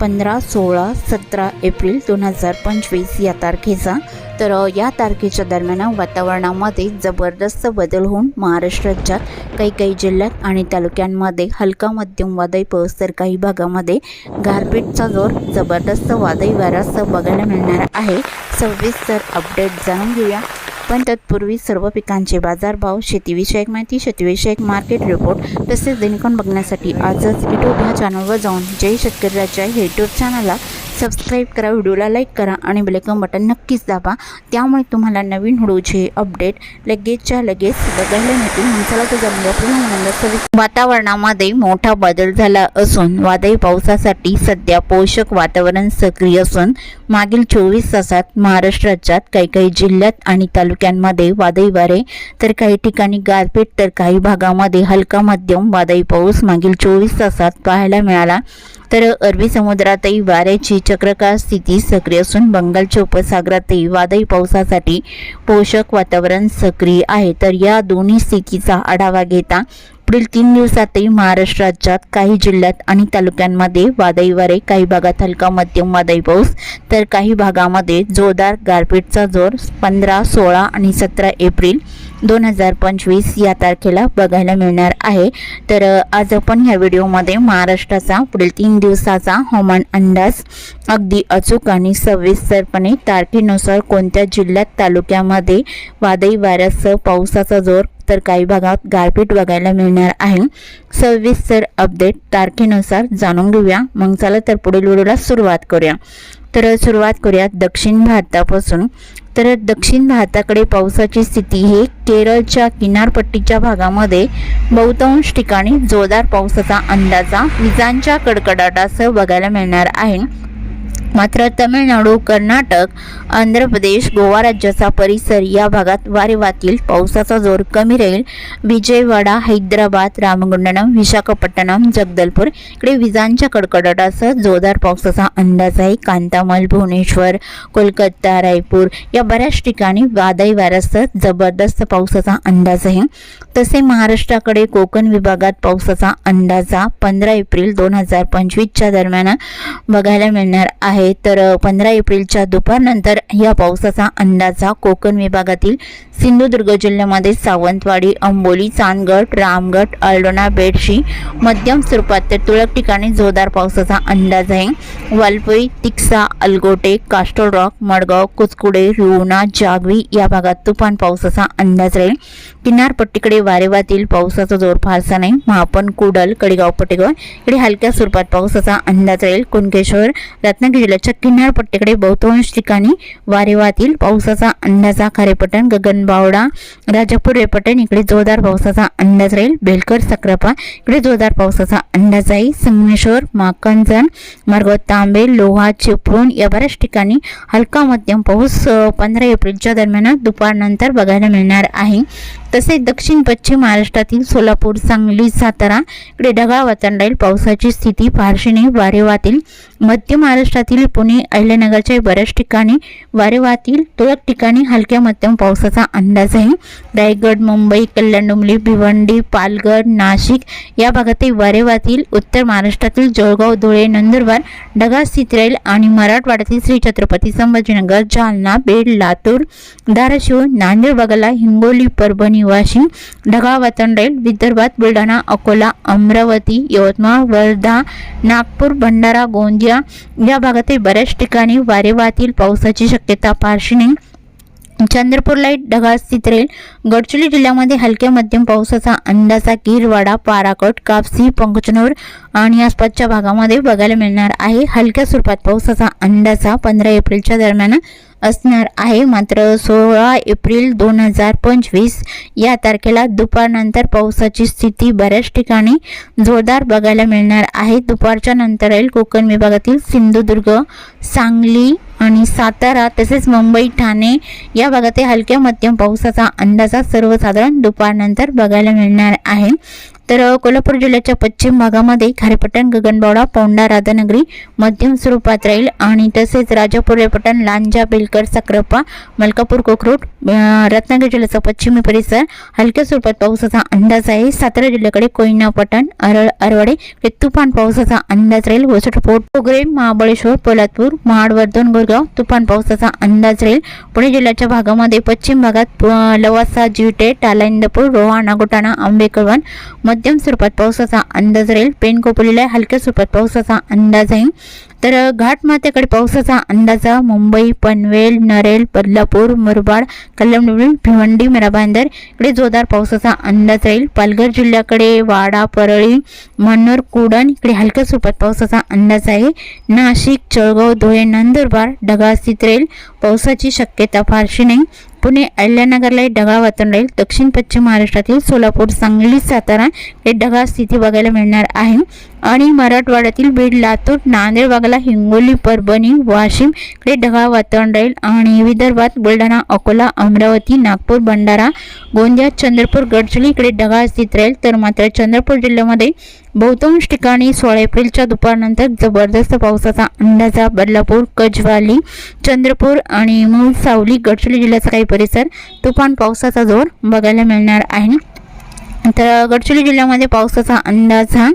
पंधरा सोळा सतरा एप्रिल दोन हजार पंचवीस या तारखेचा. तर या तारखेच्या दरम्यान वातावरणामध्ये जबरदस्त बदल होऊन महाराष्ट्र राज्यात काही काही जिल्ह्यात आणि तालुक्यांमध्ये हलका मध्यम वादळी पाऊस तर काही भागामध्ये गारपीटचा जोर जबरदस्त वादळी वाऱ्यासह बघायला मिळणार आहे. सविस्तर अपडेट जाणून घेऊया. पण तत्पूर्वी सर्व पिकांचे बाजारभाव शेतीविषयक माहिती शेतीविषयक मार्केट रिपोर्ट तसेच दैनिकन बघण्यासाठी आजच यूट्यूब ह्या चॅनलवर जाऊन जय शेतकरी राजा हे यूट्यूब चॅनलला सबस्क्राईब करा व्हिडिओला लाईक करा आणि बेलेकन बटन नक्कीच दाबा. त्यामुळे तुम्हाला नवीन व्हिडिओचे अपडेट लगेचच्या लगेच बघायला मिळतील. माणसाला तर जाणून वातावरणामध्ये मोठा बदल झाला असून वादळी पावसासाठी सध्या पोषक वातावरण सक्रिय असून मागील चोवीस तासात महाराष्ट्र राज्यात काही काही जिल्ह्यात आणि तालुक्यांमध्ये वादळी वारे तर काही ठिकाणी गारपीट तर काही भागामध्ये हलका मध्यम वादळी पाऊस मागील चोवीस तासात पाहायला मिळाला. तर अरबी समुद्रातही वाऱ्याची चक्रकार स्थिती सक्रिय असून बंगालच्या उपसागरातही वादळी पावसासाठी पोषक वातावरण सक्रिय आहे. तर या दोन्ही स्थितीचा आढावा घेता पुढील तीन दिवसातही महाराष्ट्र राज्यात काही जिल्ह्यात आणि तालुक्यांमध्ये वादळी वारे काही भागात हलका मध्यम वादळी पाऊस तर काही भागामध्ये जोरदार गारपीटचा जोर. पंधरा सोळा आणि सतरा एप्रिल दोन हजार पंचवीस या तारखेला बघायला मिळणार आहे. तर आज आपण ह्या व्हिडिओमध्ये महाराष्ट्राचा पुढील तीन दिवसाचा हवामान अंदाज अगदी अचूक आणि सविस्तरपणे तारखेनुसार कोणत्या जिल्ह्यात तालुक्यामध्ये वादळी वाऱ्यासह पावसाचा जोर तर काही भागात गारपीट बघायला मिळणार आहे. सविस्तर अपडेट तारखेनुसार जाणून घेऊया. मग चला तर पुढील व्हिडिओला सुरुवात करूया. तर सुरुवात करूया दक्षिण भारतापासून. तर दक्षिण भारताकडे पावसाची स्थिती ही केरळच्या किनारपट्टीच्या भागामध्ये बहुतांश ठिकाणी जोरदार पावसाचा अंदाजा. विजांच्या कडकडाटासह बघायला मिळणार आहे. मात्र तमिळनाडू कर्नाटक आंध्र प्रदेश गोवा राज्याचा परिसर या भागात वारेवातील पावसाचा जोर कमी राहील. विजयवाडा हैदराबाद रामगुंडनम विशाखापट्टणम जगदलपूर इकडे विजांच्या कडकडाटासह जोरदार पावसाचा अंदाज आहे. कांतामल भुवनेश्वर कोलकाता रायपूर या बऱ्याच ठिकाणी वादळी वाऱ्यासह जबरदस्त पावसाचा अंदाज आहे. तसे महाराष्ट्राकडे कोकण विभागात पावसाचा अंदाजा पंधरा एप्रिल दोन हजार पंचवीसच्या दरम्यान बघायला मिळणार आहे. तर पंधरा एप्रिलच्या दुपारनंतर या पावसाचा अंदाजा कोकण विभागातील सिंधुदुर्ग जिल्ह्यामध्ये सावंतवाडी अंबोली चांदगड रामगड अल्डोना बेडशी मध्यम स्वरूपात तर तुरळक ठिकाणी जोरदार पावसाचा अंदाज आहे. वालपई तिक्सा अलगोटे कास्टोल रॉक मडगाव कुचकुडे रुणा जागवी या भागात तुफान पावसाचा अंदाज राहील. किनारपट्टीकडे वारेवातील पावसाचा जोर फारसा नाही. महापण कुडल कडेगाव पटेगाव इकडे हलक्या स्वरूपात पावसाचा अंदाज राहील. कुणकेश्वर रत्नागिरी जिल्ह्याच्या किनारपट्टीकडे बहुतांश ठिकाणी वारेवातील पावसाचा अंदाजा खारेपटण गगनबावडा राजापूर रेपटण इकडे जोरदार पावसाचा अंदाज राहील. बेलकर सक्रापा इकडे जोरदार पावसाचा अंदाज आहे. संगमेश्वर माकंजन मार्ग तांबे लोहा चिपळूण या बऱ्याच ठिकाणी हलका मध्यम पाऊस पंधरा एप्रिलच्या दरम्यान दुपारनंतर बघायला मिळणार आहे. तसेच दक्षिण पश्चिम महाराष्ट्रातील सोलापूर सांगली सातारा इकडे ढगाळ वातावरण राहील. पावसाची स्थिती फारशी नाही. वारे वाहतील मध्य महाराष्ट्रातील पुणे अहिल्यानगरच्या बऱ्याच ठिकाणी वारेवातील तुरळक ठिकाणी हलक्या मध्यम पावसाचा अंदाज आहे रायगड मुंबई कल्याण डोंबिवली भिवंडी पालघर नाशिक या भागातील वारेवातील उत्तर महाराष्ट्रातील जळगाव धुळे नंदुरबार ढगा स्थिती राहील आणि मराठवाड्यातील श्री छत्रपती संभाजीनगर जालना बीड लातूर धाराशिव नांदेड बगला हिंगोली परभणी वाशिम ढगाळ वातावरण राहील. विदर्भात बुलढाणा अकोला अमरावती यवतमाळ वर्धा नागपूर भंडारा गोंदिया या भागात ते बऱ्याच ठिकाणी वारे वाहतील पावसाची शक्यता फारशीने चंद्रपूरला ढगाळ स्थित राहील गडचिरोली जिल्ह्यामध्ये हलक्या मध्यम पावसाचा अंदाजा गिरवाडा पाराकट कापसी पंकचनूर आणि आसपासच्या भागामध्ये बघायला मिळणार आहे. हलक्या स्वरूपात पावसाचा अंदाजा पंधरा एप्रिलच्या दरम्यान असणार आहे. मात्र सोळा एप्रिल दोन हजार पंचवीस या तारखेला दुपारनंतर पावसाची स्थिती बऱ्याच ठिकाणी जोरदार बघायला मिळणार आहे. दुपारच्या नंतर राहील कोकण विभागातील सिंधुदुर्ग सांगली आणि सातारा तसेच मुंबई ठाणे या भागात हलक्या मध्यम पावसाचा अंदाजा सर्वसाधारण दुपारनंतर बघायला मिळणार आहे. तर कोल्हापूर जिल्ह्याच्या पश्चिम भागामध्ये खारेपटण गगनबावडा पौंडा राधानगरी मध्यम स्वरूपात राहील आणि तसेच राजापूर रेपटण लांजा बेलकर साक्रप्पा मलकापूर कोखरूट रत्नागिरी जिल्ह्याचा पश्चिमी परिसर हलक्या स्वरूपात पावसाचा अंदाज आहे. सातारा जिल्ह्याकडे कोयना पटण अरळ अरवडे इकडे तुफान पावसाचा अंदाज राहील. घोसटपोट पोगरे महाबळेश्वर पोलादपूर महाड वर्धन गोरगाव तुफान पावसाचा अंदाज राहील. पुणे जिल्ह्याच्या भागामध्ये पश्चिम भागात लवासा जिवटे टालाइंदपूर रोहा नागोटाणा आंबेकळवण मध्यम स्वरूपात पावसाचा अंदाज राहील. पेनकोपलीला हलक्या स्वरूपात पावसाचा अंदाज आहे. तर अ, घाटमाथ्याकडे पावसाचा अंदाजा मुंबई पनवेल नरेल बदलापूर मुरबाड कल्याणडोंबिवली भिवंडी मिराबांदर इकडे जोरदार पावसाचा अंदाज राहील. पालघर जिल्ह्याकडे वाडा परळी मनोर कुडण इकडे हलक्या स्वरूपात पावसाचा अंदाज आहे. नाशिक जळगाव धुळे नंदुरबार ढगाळ स्थित राहील. पावसाची शक्यता फारशी नाही. पुणे अहिल्यानगरला ढगाळ वातावरण राहील. दक्षिण पश्चिम महाराष्ट्रातील सोलापूर सांगली सातारा हे ढगाळ स्थिती बघायला मिळणार आहे. आणि मराठवाड्यातील बीड लातूर नांदेड वागला हिंगोली परभणी वाशिम इकडे ढगाळ वातावरण राहील आणि विदर्भात बुलढाणा अकोला अमरावती नागपूर भंडारा गोंदिया चंद्रपूर गडचिरोली इकडे ढगाळ स्थित राहील. तर मात्र चंद्रपूर जिल्ह्यामध्ये बहुतांश ठिकाणी सोळा एप्रिलच्या दुपारनंतर जबरदस्त पावसाचा अंदाजा बदलापूर कजवाली चंद्रपूर आणि मूळ सावली गडचिरोली जिल्ह्याचा काही परिसर तुफान पावसाचा जोर बघायला मिळणार आहे. तर गडचिरोली जिल्ह्यामध्ये पावसाचा अंदाज हा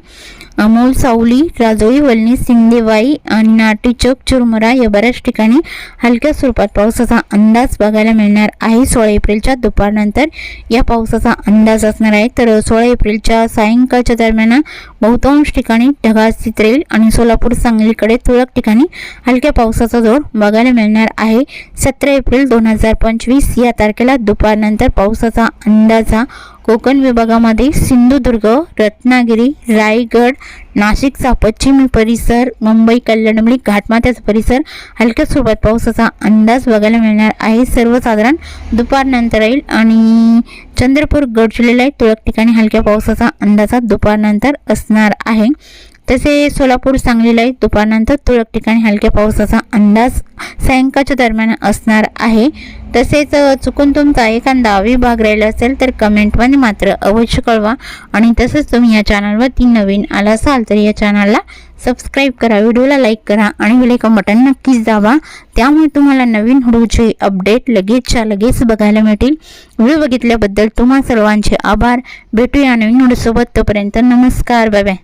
अमोल सावली राजोळी वलनी सिंदेवाई आणि नाटीचक चुरमुरा या बऱ्याच ठिकाणी हलक्या स्वरूपात पावसाचा अंदाज बघायला मिळणार आहे. सोळा एप्रिलच्या दुपारनंतर या पावसाचा अंदाज असणार आहे. तर सोळा एप्रिलच्या सायंकाळच्या दरम्यान बहुतांश ठिकाणी ढगाळ स्थित राहील आणि सोलापूर सांगलीकडे तुरळक ठिकाणी हलक्या पावसाचा जोर बघायला मिळणार आहे. सतरा एप्रिल दोन हजार पंचवीस या तारखेला दुपारनंतर पावसाचा अंदाज हा कोकण विभागामध्ये सिंधुदुर्ग रत्नागिरी रायगड नाशिकचा पश्चिमी परिसर मुंबई कल्याणमुळी घाटमाथ्याचा परिसर हलक्या स्वरूपात पावसाचा अंदाज बघायला मिळणार आहे. सर्वसाधारण दुपारनंतर राहील आणि चंद्रपूर गडचिरोलीला तुरळक ठिकाणी हलक्या पावसाचा अंदाजात दुपारनंतर असणार आहे. तसे सोलापूर सांगलीलाही दुपारनंतर तुरळक ठिकाणी हलक्या पावसाचा अंदाज सायंकाळच्या दरम्यान असणार आहे. तसेच चुकून तुमचा एखादा विभाग राहिला असेल तर कमेंटमध्ये मात्र अवश्य कळवा. आणि तसंच तुम्ही या चॅनलवरती नवीन आला असाल तर या चॅनलला सबस्क्राईब करा व्हिडिओला लाईक करा आणि विलेकम बटन नक्कीच दाबा. त्यामुळे तुम्हाला नवीन व्हिडिओचे अपडेट लगेचच्या लगेच बघायला मिळतील. व्हिडिओ बघितल्याबद्दल तुम्हा सर्वांचे आभार. भेटूया नवीन व्हिडिओसोबत. तोपर्यंत नमस्कार. Bye bye